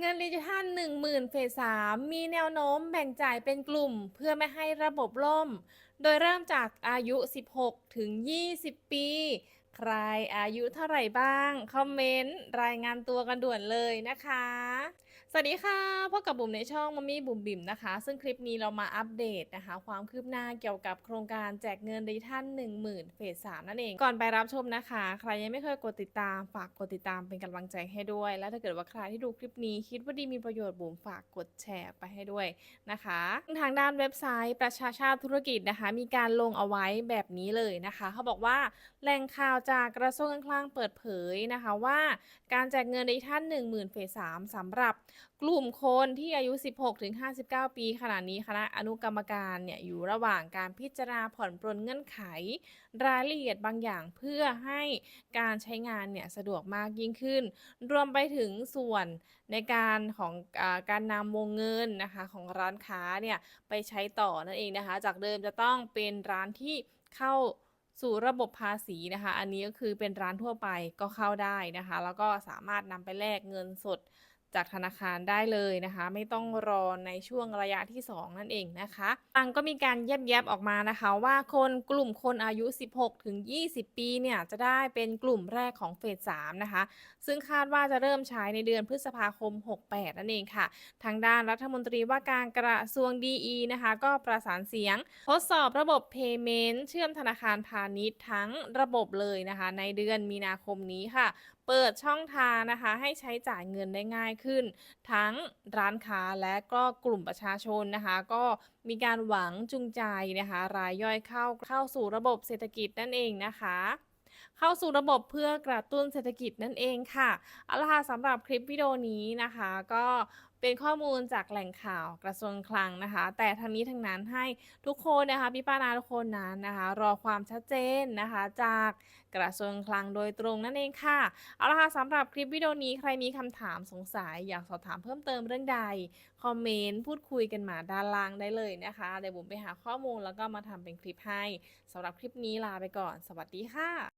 เงินดิจิทัล10,000 เฟส3มีแนวโน้มแบ่งจ่ายเป็นกลุ่มเพื่อไม่ให้ระบบล่ม โดยเริ่มจากอายุ 16 ถึง 20 ปี ใครอายุเท่าไหร่บ้าง คอมเมนต์ รายงานตัวกันด่วนเลยนะคะ สวัสดีค่ะพบกับบุ๋มในช่องมัมมี่บุ๋มบิ๋มนะคะ ซึ่งคลิปนี้เรามาอัปเดตนะคะ ความคืบหน้าเกี่ยวกับโครงการแจกเงินดิจิทัล10,000เฟส3นั่นเอง ก่อนไปรับชมนะคะ ใครยังไม่เคยกดติดตามฝากกดติดตามเป็นกำลังใจให้ด้วย และถ้าเกิดว่าใครที่ดูคลิปนี้คิดว่าดีมีประโยชน์บุ๋มฝากกดแชร์ไปให้ด้วยนะคะทางด้านเว็บไซต์ประชาชาติธุรกิจนะคะ มีการลงเอาไว้แบบนี้เลยนะคะ เขาบอกว่าแหล่งข่าวจากกระทรวงการคลังเปิดเผยนะคะว่า การแจกเงินดิจิทัล10,000เฟส3สำหรับกลุ่มคนที่อายุ 16 ถึง 59 ปี ขณะนี้คณะอนุกรรมการเนี่ยอยู่ระหว่างการพิจารณาผ่อนปรนเงื่อนไข รายละเอียดบางอย่างเพื่อให้การใช้งานเนี่ยสะดวกมากยิ่งขึ้น รวมไปถึงส่วนในการของอการนำวงเงินนะคะของร้านค้าเนี่ยไปใช้ต่อนั่นเองนะคะ จากเดิมจะต้องเป็นร้านที่เข้าสู่ระบบภาษีนะคะ อันนี้ก็คือเป็นร้านทั่วไปก็เข้าได้นะคะ แล้วก็สามารถนำไปแลกเงินสด จากธนาคารได้เลยนะคะ ไม่ต้องรอในช่วงระยะที่ 2 นั่นเองนะคะตังก็มีการแยบแยบๆออกมานะคะว่าคนกลุ่มคนอายุ 16 ถึง 20 ปีเนี่ยจะได้เป็นกลุ่มแรกของเฟส3นะคะ ซึ่งคาดว่าจะเริ่มใช้ในเดือนพฤษภาคม 68 นั่นเองค่ะ ทางด้านรัฐมนตรีว่าการกระทรวงดีนะคะ ก็ประสานเสียง ทดสอบระบบ Payment เชื่อมธนาคารพาณิชย์ทั้งระบบเลยนะคะ ในเดือนมีนาคมนี้ค่ะ เปิดช่องทางนะคะให้ใช้จ่ายเงินได้ง่ายขึ้น ทั้งร้านค้าและก็กลุ่มประชาชนนะคะ ก็มีการหวังจูงใจนะคะ รายย่อยเข้าเข้าสู่ระบบเศรษฐกิจนั่นเองนะคะ เข้าสู่ระบบเพื่อกระตุ้นเศรษฐกิจนั่นเองค่ะเอาละค่ะสำหรับคลิปวิดีโอนี้นะคะ ก็เป็นข้อมูลจากแหล่งข่าวกระทรวงคลังนะคะ แต่ทั้งนี้ทั้งนั้นให้ทุกคนนะคะพี่ป้านาทุกคนนั้นนะคะ รอความชัดเจนนะคะ จากกระทรวงคลังโดยตรงนั่นเองค่ะเอาละค่ะสำหรับคลิปวิดีโอนี้ใครมีคำถามสงสัยอยากสอบถามเพิ่มเติมเรื่องใด คอมเมนต์พูดคุยกันมาด้านล่างได้เลยนะคะเดี๋ยวบุ๋มไปหาข้อมูลแล้วก็มาทำเป็นคลิปให้สำหรับคลิปนี้ลาไปก่อน สวัสดีค่ะ